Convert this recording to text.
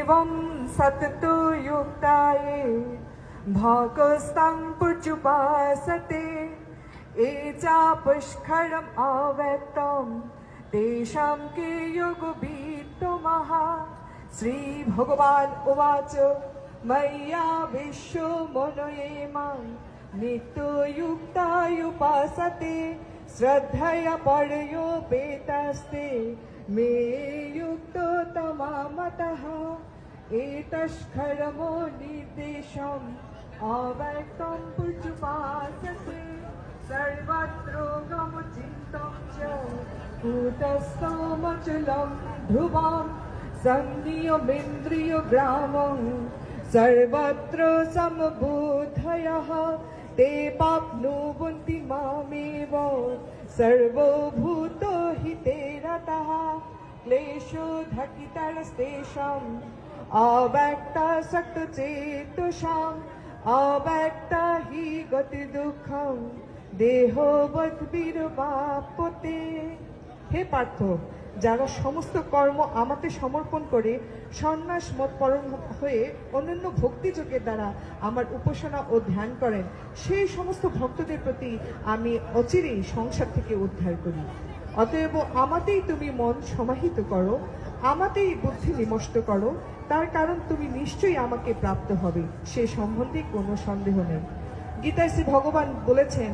एवं सततो युक्ताये भागस्तं पुचुपासते। ये च पुष्करम् अव्यक्तं तेषां के युगवीत्तमः श्रीभगवान् उवाच, मय्या विश्वमनये माँ नित्ययुक्तायुपासते, श्रद्धया परयोपेतस्ते मे तमामतः एतस्खरमो निर्देशम् अव्यक्तं पुजुपासते सर्वत्र गमचिन्तं च कूटस्थमचलं ध्रुवं सन्नियमेन्द्रियग्रामं सर्वत्र समबुद्धयः ते प्राप्नुवन्ति मामेव। सर्वभूतो हिते रतः क्लेशोधकितरस्तेषाम् अव्यक्तासक्तचेतुषाम् अव्यक्ता हि গতিদুঃখম দেহবদ্বিরবাপতে হে পার্থ যারা সমস্ত কর্ম আমাকে সমর্পণ করে সন্ন্যাস মত পরম হয়ে অন্যান্য ভক্তিযোগের দ্বারা আমার উপাসনা ও ধ্যান করেন সেই সমস্ত ভক্তদের প্রতি আমি অচিরেই সংসার থেকে উদ্ধার করি অতএব আমাতেই তুমি মন সমাহিত করো, আমাতেই বুদ্ধি নিমষ্ট করো, তার কারণ তুমি নিশ্চয়ই আমাকে প্রাপ্ত হবে, সে সম্বন্ধে কোনো সন্দেহ নেই। গীতায় শ্রী ভগবান বলেছেন